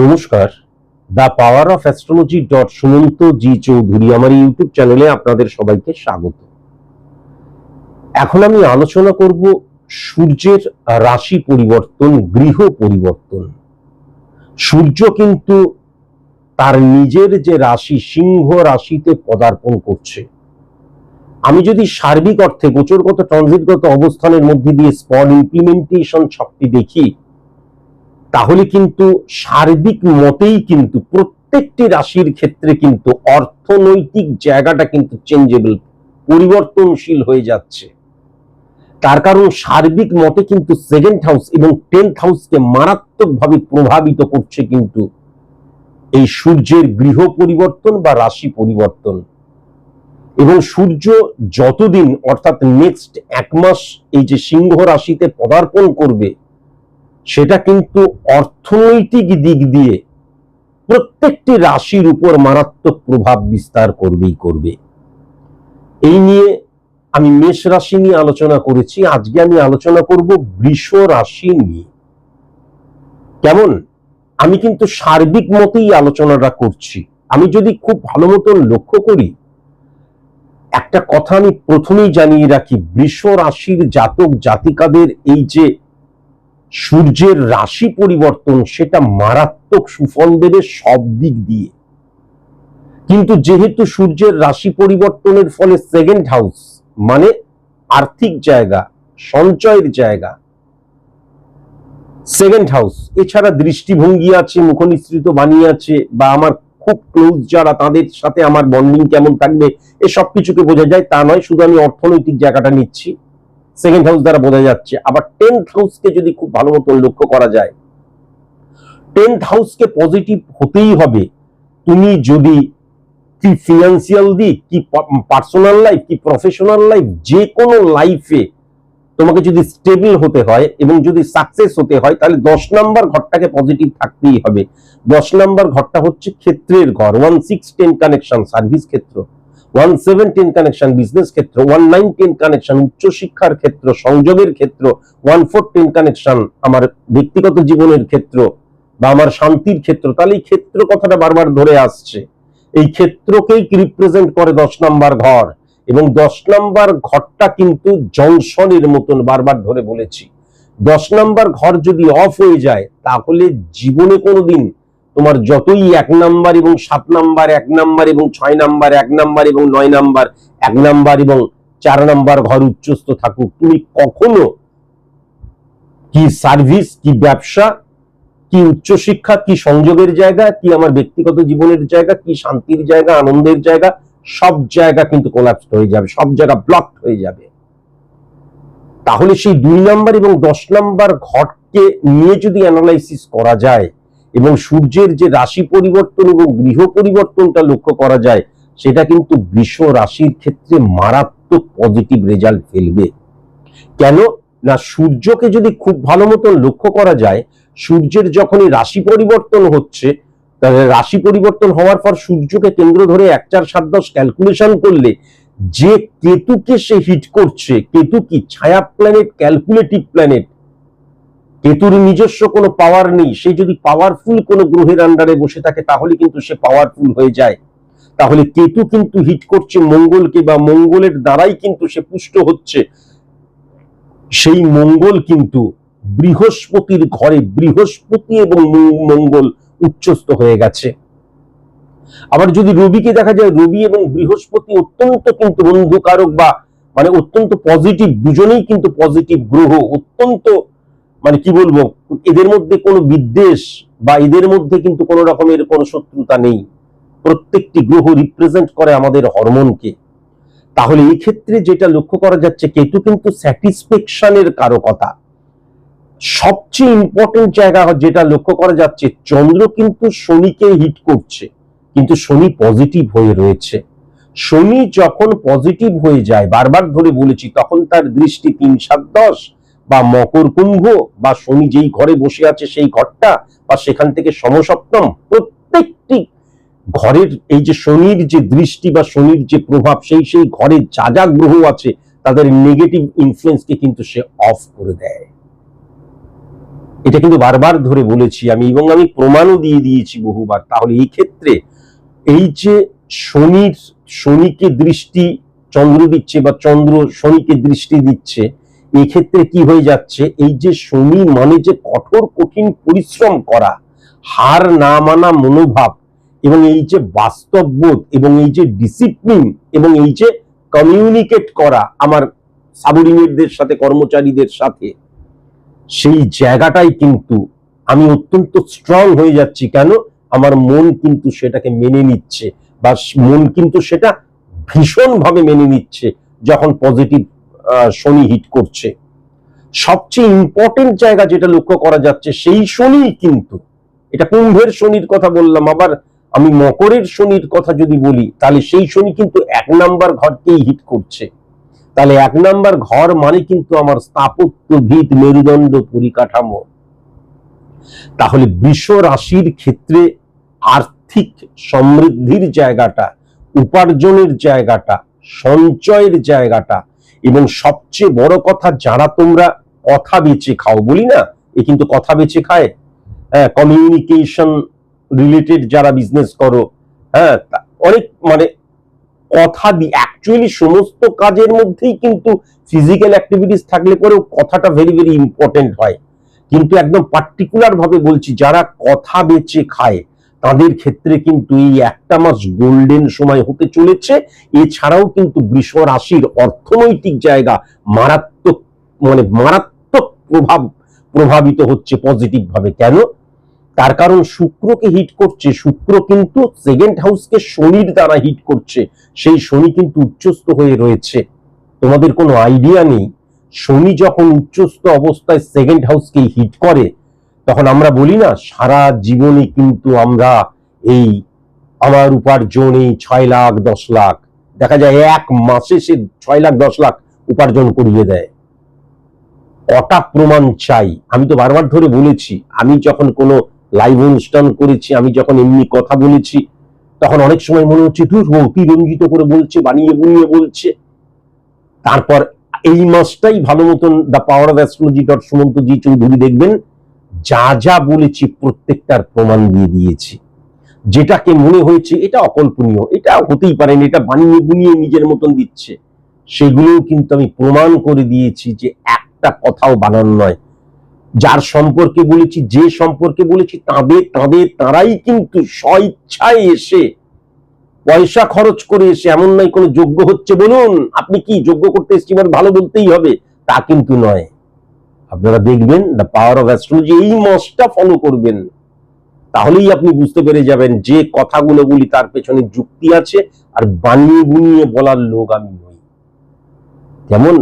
নমস্কার। The power of astrology dot Sumanta ji Chowdhury আমার YouTube চ্যানেলে আপনাদের সবাইকে স্বাগত। এখন আমি আলোচনা করব সূর্যের রাশি পরিবর্তন গৃহ পরিবর্তন। সূর্য কিন্তু তার নিজের যে রাশি, সিংহ রাশিতে পদার্পণ করছে। আমি যদি সার্বিক অর্থে গোচরগত, ট্রানজিটগত অবস্থানের মধ্যে দিয়ে স্পট ইমপ্লিমেন্টেশন ছকটি দেখি তাহলে কিন্তু সার্বিক মতেই কিন্তু প্রত্যেকটি রাশির ক্ষেত্রে কিন্তু অর্থনৈতিক জায়গাটা কিন্তু চেঞ্জেবল পরিবর্তনশীল হয়ে যাচ্ছে। তার কারণ সার্বিক মতে কিন্তু সেকেন্ড হাউস এবং টেন্থ হাউসকে মারাত্মকভাবে প্রভাবিত করছে কিন্তু এই সূর্যের গৃহ পরিবর্তন বা রাশি পরিবর্তন। এবং সূর্য যতদিন অর্থাৎ নেক্সট এক মাস এই যে সিংহ রাশিতে পদার্পণ করবে সেটা কিন্তু অর্থনৈতিক দিক দিয়ে প্রত্যেকটি রাশির উপর মারাত্মক প্রভাব বিস্তার করবেই করবে। এই নিয়ে আমি মেষ রাশি নিয়ে আলোচনা করেছি। আজকে আমি আলোচনা করব বৃষ রাশি নিয়ে। কেমন? আমি কিন্তু সার্বিক মতেই আলোচনাটা করছি। আমি যদি খুব ভালো মতন লক্ষ্য করি, একটা কথা আমি প্রথমেই জানিয়ে রাখি, বৃষ রাশির জাতক জাতিকাদের এই যে সূর্যের রাশি পরিবর্তন সেটা মারাত্মক সুফল দেবে সব দিক দিয়ে। কিন্তু যেহেতু সূর্যের রাশি পরিবর্তনের ফলে সেকেন্ড হাউস মানে আর্থিক জায়গা, সঞ্চয়ের জায়গা সেকেন্ড হাউস এছাড়া দৃষ্টিভঙ্গি আছে, মুখনিসৃত বাণী আছে, বা আমার খুব ক্লোজ যারা তাদের সাথে আমার বন্ডিং কেমন থাকবে এ সব কিছুকে বোঝা যায়, তা নয়, শুধু আমি অর্থনৈতিক জায়গাটা নিচ্ছি। সেকেন্ড হাউস দ্বারা বোঝা যাচ্ছে। আবার টেন্থ হাউসকে যদি খুব ভালো মতো লক্ষ্য করা যায় টেন্থ হাউসকে পজিটিভ হতেই হবে। তুমি যদি কি ফিনান্সিয়াল দিক, কি পার্সোনাল লাইফ কি প্রফেশনাল লাইফ যে কোনো লাইফে তোমাকে যদি স্টেবল হতে হয় এবং যদি সাকসেস হতে হয়, তাহলে দশ নাম্বার ঘরটাকে পজিটিভ থাকতেই হবে। দশ নাম্বার ঘরটা হচ্ছে ক্ষেত্রের ঘর one six ten connection service ক্ষেত্র। One seven ten connection business ক্ষেত্র ওয়ান নাইন টেন কানেকশন উচ্চশিক্ষার ক্ষেত্র, সংযোগের ক্ষেত্র ওয়ান ফোর টেন কানেকশন আমার ব্যক্তিগত জীবনের ক্ষেত্র বা আমার শান্তির ক্ষেত্র। তাহলে এই ক্ষেত্র কথাটা বারবার ধরে আসছে। এই ক্ষেত্রকেই রিপ্রেজেন্ট করে দশ নাম্বার ঘর? এবং দশ নাম্বার ঘরটা কিন্তু জংশনের মতন বারবার ধরে বলেছি। দশ নাম্বার ঘর যদি অফ হয়ে যায়, তাহলে জীবনে কোনোদিন তোমার যতই এক নাম্বার এবং সাত নাম্বার, এক নাম্বার এবং ছয় নাম্বার, এক নাম্বার এবং নয় নাম্বার, এক নাম্বার এবং চার নাম্বার ঘর উচ্চস্থ থাকুক, তুমি কখনো কি সার্ভিস কি ব্যবসা, কি উচ্চশিক্ষা, কি সংযোগের জায়গা, কি আমার ব্যক্তিগত জীবনের জায়গা, কি শান্তির জায়গা, আনন্দের জায়গা, সব জায়গা কিন্তু কোলাপসড হয়ে যাবে, সব জায়গা ব্লকড হয়ে যাবে। তাহলে সেই দুই নাম্বার এবং দশ নাম্বার ঘরকে নিয়ে যদি অ্যানালাইসিস করা যায় এবং সূর্যের যে রাশি পরিবর্তন এবং গৃহ পরিবর্তনটা লক্ষ্য করা যায়, সেটা কিন্তু বৃষ রাশির ক্ষেত্রে মারাত্মক পজিটিভ রেজাল্ট ফেলবে। কেন? না, সূর্যকে যদি খুব ভালো মতন লক্ষ্য করা যায়, সূর্যের যখনই রাশি পরিবর্তন হচ্ছে, তাহলে রাশি পরিবর্তন হওয়ার পর সূর্যকে কেন্দ্র ধরে এক চার সাত দশ ক্যালকুলেশন করলে, যে কেতুকে সে হিট করছে, কেতু কি? ছায়া প্ল্যানেট ক্যালকুলেটিভ প্ল্যানেট কেতুর নিজস্ব কোনো পাওয়ার নেই, সে যদি পাওয়ারফুল কোনো গ্রহের আন্ডারে বসে থাকে, তাহলে কিন্তু সে পাওয়ারফুল হয়ে যায়। তাহলে কেতু কিন্তু হিট করছে মঙ্গলকে বা মঙ্গলের দ্বারাই কিন্তু সে পুষ্ট হচ্ছে। সেই মঙ্গল কিন্তু বৃহস্পতির ঘরে, বৃহস্পতি এবং মঙ্গল উচ্চস্থ হয়ে গেছে। আবার যদি রবিকে দেখা যায়, রবি এবং বৃহস্পতি অত্যন্ত কিন্তু বন্ধুকারক বা মানে অত্যন্ত পজিটিভ দুজনেই কিন্তু পজিটিভ গ্রহ, অত্যন্ত মানে কি বলব, এদের মধ্যে কোনো বিদ্বেষ বা এদের মধ্যে কিন্তু কোনো রকমের কোনো শত্রুতা নেই। প্রত্যেকটি গ্রহ রিপ্রেজেন্ট করে আমাদের হরমোনকে। তাহলে এই ক্ষেত্রে যেটা লক্ষ্য করা যাচ্ছে, কেতু কিন্তু স্যাটিসফ্যাকশনের কারকতা। সবচেয়ে ইম্পর্টেন্ট জায়গা যেটা লক্ষ্য করা যাচ্ছে, চন্দ্র কিন্তু শনিকে হিট করছে। কিন্তু শনি পজিটিভ হয়ে রয়েছে। শনি যখন পজিটিভ হয়ে যায়, বারবার ধরে বলেছি, তখন তার দৃষ্টি তিন সাত দশ বা মকর কুম্ভ বা শনি যেই ঘরে বসে আছে সেই ঘরটা বা সেখান থেকে সমসপ্তম প্রত্যেকটি ঘরের এই যে শনির যে দৃষ্টি বা শনির যে প্রভাব সেই সেই ঘরে যা যা গ্রহ আছে তাদের নেগেটিভ ইনফ্লুয়েন্সকে কিন্তু সে অফ করে দেয়। এটা কিন্তু বারবার ধরে বলেছি আমি এবং আমি প্রমাণও দিয়ে দিয়েছি বহুবার। তাহলে এই ক্ষেত্রে এই যে শনির, শনিকে দৃষ্টি চন্দ্র দিচ্ছে বা চন্দ্র শনিকে দৃষ্টি দিচ্ছে এই ক্ষেত্রে কি হয়ে যাচ্ছে? এই যে শনি মানে যে কঠোর, কঠিন পরিশ্রম করা, হার না মানা মনোভাব এবং এই যে বাস্তববোধ এবং এই যে ডিসিপ্লিন এবং এই যে কমিউনিকেট করা আমার সাবঅর্ডিনেটদের সাথে, কর্মচারীদের সাথে, সেই জায়গাটাই কিন্তু আমি অত্যন্ত স্ট্রং হয়ে যাচ্ছি। কেন? আমার মন কিন্তু সেটাকে মেনে নিচ্ছে বা মন কিন্তু সেটা ভীষণভাবে মেনে নিচ্ছে যখন পজিটিভ শনি হিট করছে। সবচেয়ে ইম্পর্টেন্ট জায়গা যেটা লক্ষ্য করা যাচ্ছে, সেই শনি কিন্তু। এটা কুম্ভের শনির কথা বললাম, আবার আমি মকরের শনির কথা যদি বলি, তাহলে সেই শনি কিন্তু এক নাম্বার ঘরকেই হিট করছে। তাহলে এক নাম্বার ঘর মানে কিন্তু আমার স্থাপত্য ভিত মেরুদণ্ড পরিকাঠামো। তাহলে বিশ্ব রাশির ক্ষেত্রে আর্থিক সমৃদ্ধির জায়গাটা, উপার্জনের জায়গাটা, সঞ্চয়ের জায়গাটা এবং সবচেয়ে বড় কথা, যারা তোমরা কথা বেচে খাও, বলি না, এ কিন্তু কথা বেচে খায়। হ্যাঁ কমিউনিকেশন রিলেটেড যারা বিজনেস করো হ্যাঁ অনেক মানে কথা দি অ্যাকচুয়ালি সমস্ত কাজের মধ্যেই কিন্তু ফিজিক্যাল অ্যাক্টিভিটিস থাকলে পরেও কথাটা ভেরি ভেরি ইম্পর্টেন্ট হয়। কিন্তু একদম পার্টিকুলার ভাবে বলছি, যারা কথা বেচে খায় তাদের ক্ষেত্রে কিন্তু এই একটা মাস গোল্ডেন সময় হতে চলেছে। এছাড়াও কিন্তু বৃষ রাশির অর্থনৈতিক জায়গা মারাত্মক মানে মারাত্মক প্রভাব প্রভাবিত হচ্ছে পজিটিভ ভাবে। কেন? তার কারণ শুক্রকে হিট করছে। শুক্র কিন্তু সেকেন্ড হাউসকে শনির দ্বারা হিট করছে। সেই শনি কিন্তু উচ্চস্থ হয়ে রয়েছে। তোমাদের কোনো আইডিয়া নেই? শনি যখন উচ্চস্থ অবস্থায় সেকেন্ড হাউসকে হিট করে তখন আমরা বলি না, সারা জীবনে কিন্তু আমরা এই আমার উপার্জন এই ছয় লাখ, দশ লাখ, দেখা যায় এক মাসে সে ছয় লাখ, দশ লাখ উপার্জন করিয়ে দেয়। কটা প্রমাণ চাই? আমি তো বারবার ধরে বলেছি, আমি যখন কোনো লাইভ অনুষ্ঠান করেছি, আমি যখন এমনি কথা বলেছি, তখন অনেক সময় মনে হচ্ছে তুই অতিরঞ্জিত করে বলছে, বানিয়ে বুনিয়ে বলছে। তারপর এই মাসটাই ভালো মতন the power of astrology dot Sumanta ji Chowdhury দেখবেন যা যা বলেছি প্রত্যেকটার প্রমাণ দিয়ে দিয়েছি। যেটাকে মনে হয়েছে এটা অকল্পনীয়, এটা হতেই পারে না, এটা বানিয়ে বুনিয়ে নিজের মতন দিচ্ছে। সেগুলোও কিন্তু আমি প্রমাণ করে দিয়েছি যে একটা কথাও বানানো নয়। যার সম্পর্কে বলেছি, যে সম্পর্কে বলেছি, তাদের তাদের, তারাই কিন্তু স্বইচ্ছায় এসে, পয়সা খরচ করে এসে এমন নয় কোনো যোগ্য হচ্ছে বলুন। আপনি কি যোগ্য করতে এসছি ভালো বলতেই হবে? তা কিন্তু নয়। আপনারা দেখবেন দ্য পাওয়ার অফ অ্যাস্ট্রোলজি এই মাসটা ফলো করবেন। তাহলেই আপনি বুঝতে পেরে যাবেন যে কথাগুলো বলি তার পেছনে যুক্তি আছে আর বানিয়ে বুনিয়ে বলার লোক আমি নই। যেমন,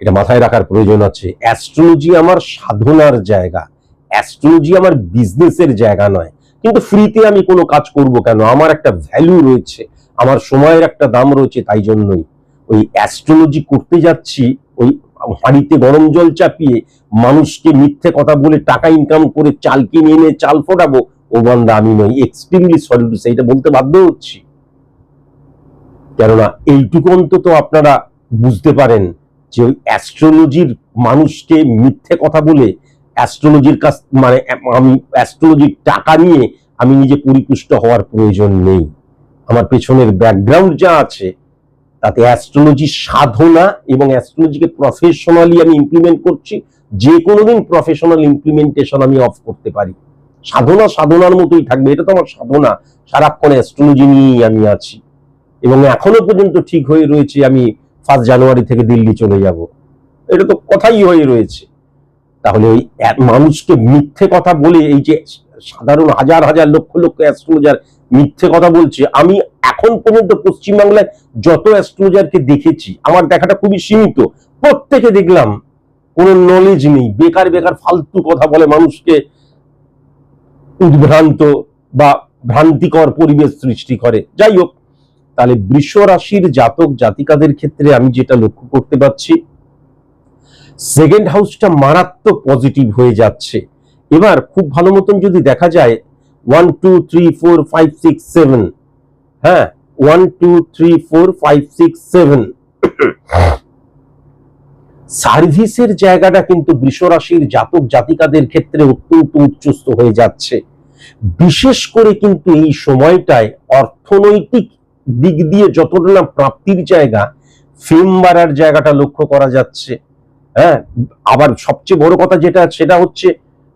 এটা মাথায় রাখার প্রয়োজন আছে অ্যাস্ট্রোলজি আমার সাধনার জায়গা অ্যাস্ট্রোলজি আমার বিজনেসের জায়গা নয়। কিন্তু ফ্রিতে আমি কোনো কাজ করব কেন? আমার একটা ভ্যালু রয়েছে, আমার সময়ের একটা দাম রয়েছে, তাই জন্যই। ওই অ্যাস্ট্রোলজি করতে যাচ্ছি, ওই হাঁড়িতে গরম জল চাপিয়ে মানুষকে মিথ্যে কথা বলে টাকা ইনকাম করে চাল কিনে এনে চাল ফোটাবো, ও বান্দা আমি নই এক্সট্রিমলি সরি টু সেইটা বলতে বাধ্য হচ্ছি। কেননা এইটুকু অন্তত আপনারা বুঝতে পারেন যে ওই অ্যাস্ট্রোলজির মানুষকে মিথ্যে কথা বলে অ্যাস্ট্রোলজির কাছ মানে আমি অ্যাস্ট্রোলজির টাকা নিয়ে আমি নিজে পরিপুষ্ট হওয়ার প্রয়োজন নেই। আমার পেছনের ব্যাকগ্রাউন্ড যা আছে তাতে অ্যাস্ট্রোলজি সাধনা এবং অ্যাস্ট্রোলজিকে প্রফেশনালি আমি ইমপ্লিমেন্ট করছি। যে কোনোদিন প্রফেশনাল ইমপ্লিমেন্টেশন আমি অফ করতে পারি। সাধনা সাধনার মতোই থাকবে। এটা তো আমার সাধনা। সারাক্ষণ অ্যাস্ট্রোলজি নিয়েই আমি আছি। এবং এখনও পর্যন্ত ঠিক হয়ে রয়েছে আমি ফার্স্ট জানুয়ারি থেকে দিল্লি চলে যাব। এটা তো কথাই হয়ে রয়েছে। তাহলে ওই মানুষকে মিথ্যে কথা বলে এই যে সাধারণ হাজার হাজার লক্ষ লক্ষ অ্যাস্ট্রোলজার মিথ্যে কথা বলছে, আমি এখন পর্যন্ত পশ্চিমবাংলায় যত অ্যাস্ট্রোলজারকে দেখেছি, আমার দেখাটা খুবই সীমিত। প্রত্যেকে দেখলাম, কোনো নলেজ নেই, বেকার বেকার ফালতু কথা বলে মানুষকে উদ্ভ্রান্ত বা ভ্রান্তিকর পরিবেশ সৃষ্টি করে। যাই হোক, তাহলে বৃষ রাশির জাতক জাতিকাদের ক্ষেত্রে আমি যেটা লক্ষ্য করতে পারছি সেকেন্ড হাউসটা মারাত্মক পজিটিভ হয়ে যাচ্ছে। এবার খুব ভালো মতন যদি দেখা যায় one two three four five six seven হ্যাঁ one two three four five six seven সার্ভিসের জায়গাটা কিন্তু বৃষরাশির জাতক জাতিকাদের ক্ষেত্রে অত্যন্ত উচ্চস্ত হয়ে যাচ্ছে। বিশেষ করে কিন্তু এই সময়টায় অর্থনৈতিক দিক দিয়ে যতটা না প্রাপ্তির জায়গা, ফেম বাড়ার জায়গাটা লক্ষ্য করা যাচ্ছে। হ্যাঁ আবার সবচেয়ে বড় কথা যেটা, সেটা হচ্ছে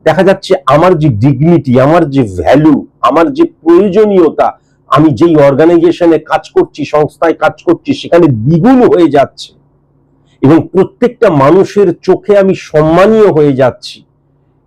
দেখা যাচ্ছে আমার যে ডিগনিটি আমার যে ভ্যালু আমার যে প্রয়োজনীয়তা, আমি যেই অর্গানাইজেশনে কাজ করছি, সংস্থায় কাজ করছি, সেখানে দ্বিগুণ হয়ে যাচ্ছে। এবং প্রত্যেকটা মানুষের চোখে আমি সম্মানীয় হয়ে যাচ্ছি।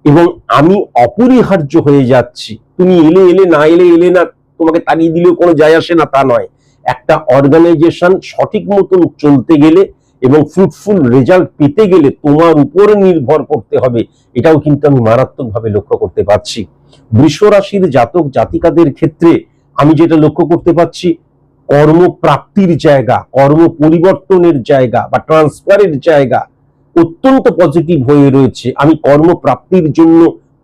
এবং আমি অপরিহার্য হয়ে যাচ্ছি। তুমি এলে এলে, না এলে এলে না, তোমাকে তাড়িয়ে দিলেও কোনো যায় আসে না, তা নয়। একটা অর্গানাইজেশন সঠিক মতন চলতে গেলে এবং ফ্রুটফুল রেজাল্ট পেতে গেলে তোমার উপরে নির্ভর করতে হবে। এটাও কিন্তু আমি মারাত্মকভাবে লক্ষ্য করতে পারছি। বৃষ রাশির জাতক জাতিকাদের ক্ষেত্রে আমি যেটা লক্ষ্য করতে পারছি, কর্মপ্রাপ্তির জায়গা, কর্ম পরিবর্তনের জায়গা বা ট্রান্সফারের জায়গা অত্যন্ত পজিটিভ হয়ে রয়েছে। আমি কর্মপ্রাপ্তির জন্য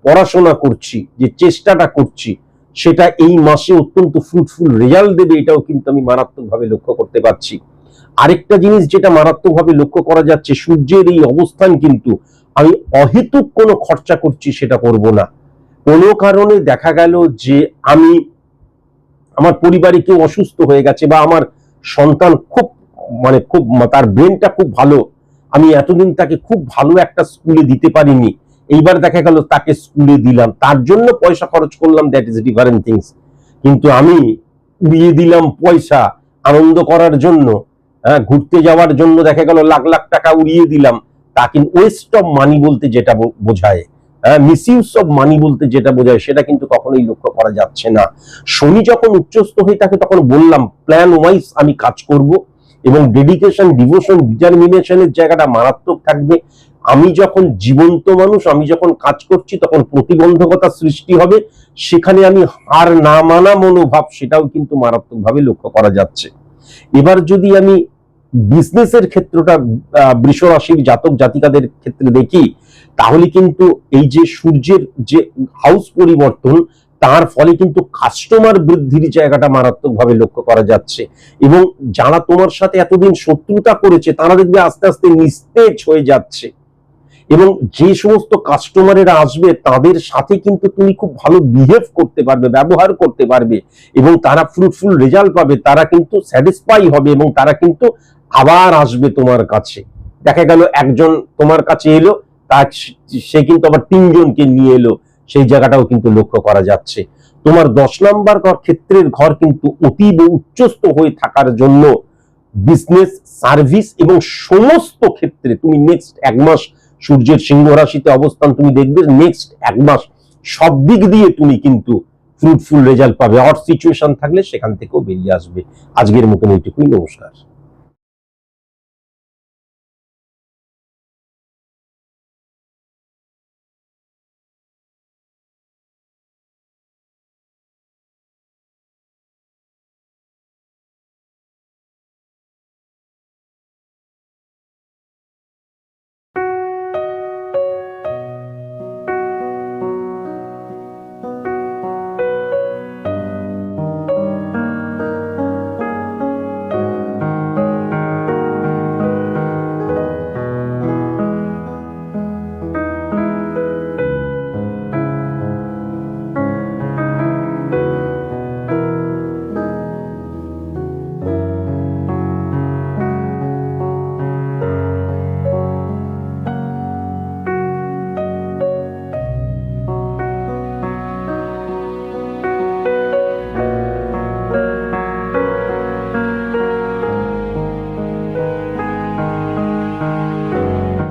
পড়াশোনা করছি, যে চেষ্টাটা করছি, সেটা এই মাসে অত্যন্ত ফ্রুটফুল রেজাল্ট দেবে, এটাও কিন্তু আমি মারাত্মকভাবে লক্ষ্য করতে পারছি। আরেকটা জিনিস যেটা মারাত্মকভাবে লক্ষ্য করা যাচ্ছে, সূর্যের এই অবস্থান কিন্তু আমি অহেতুক কোনো খরচা করছি সেটা করব না। কোনো কারণে দেখা গেল যে আমি আমার পরিবারে কেউ অসুস্থ হয়ে গেছে বা আমার সন্তান খুব মানে খুব, তার ব্রেনটা খুব ভালো, আমি এতদিন তাকে খুব ভালো একটা স্কুলে দিতে পারিনি, এইবার দেখা গেল তাকে স্কুলে দিলাম, তার জন্য পয়সা খরচ করলাম দ্যাট ইজ ডিফারেন্ট থিংস কিন্তু আমি উড়িয়ে দিলাম পয়সা আনন্দ করার জন্য হ্যাঁ ঘুরতে যাওয়ার জন্য দেখা গেল লাখ লাখ টাকা উড়িয়ে দিলাম। তা কিন্তু ওয়েস্ট অফ মানি বলতে যেটা বোঝায়। হ্যাঁ মিসইউজ অফ মানি বলতে যেটা বোঝায়, সেটা কিন্তু কখনোই লক্ষ্য করা যাচ্ছে না। শনি যখন উচ্চস্থ হয়ে থাকে তখন বললাম প্ল্যান ওয়াইজ আমি কাজ করব এবং ডেডিকেশন ডিভোশন ডিটারমিনেশনের জায়গাটা মারাত্মক থাকবে। আমি যখন জীবন্ত মানুষ, আমি যখন কাজ করছি তখন প্রতিবন্ধকতা সৃষ্টি হবে। সেখানে আমি হার না মানা মনোভাব, সেটাও কিন্তু মারাত্মকভাবে লক্ষ্য করা যাচ্ছে। এবার যদি আমি বিজনেসের ক্ষেত্রটা বৃষরাশির বৃষ রাশির জাতক জাতিকাদের ক্ষেত্রে দেখি, তাহলে কিন্তু এই যে সূর্যের যে হাউস পরিবর্তন, তার ফলে কিন্তু কাস্টমার বৃদ্ধির জায়গাটা মারাত্মকভাবে লক্ষ্য করা যাচ্ছে। এবং যারা তোমার সাথে এতদিন শত্রুতা করেছে, তারা দেখবে আস্তে আস্তে নিস্তেজ হয়ে যাচ্ছে। এবং যে সমস্ত কাস্টমারেরা আসবে, তাদের সাথে কিন্তু তুমি খুব ভালো বিহেভ করতে পারবে, ব্যবহার করতে পারবে এবং তারা ফ্রুটফুল রেজাল্ট পাবে, তারা কিন্তু স্যাটিসফাই হবে এবং তারা কিন্তু আবার আসবে তোমার কাছে। দেখা গেল একজন তোমার কাছে এলো, তার সে কিন্তু আবার তিনজনকে নিয়ে এলো, সেই জায়গাটাও কিন্তু লক্ষ্য করা যাচ্ছে। তোমার দশ নম্বর ঘর ক্ষেত্রের ঘর কিন্তু অতীব উচ্চস্থ হয়ে থাকার জন্য বিজনেস সার্ভিস এবং সমস্ত ক্ষেত্রে তুমি নেক্সট এক মাস সূর্যের সিংহ রাশিতে অবস্থান তুমি দেখবে নেক্সট এক মাস সব দিক দিয়ে তুমি কিন্তু ফ্রুটফুল রেজাল্ট পাবে। অর সিচুয়েশন থাকলে সেখান থেকেও বেরিয়ে আসবে। আজকের মতন এইটুকুই, নমস্কার।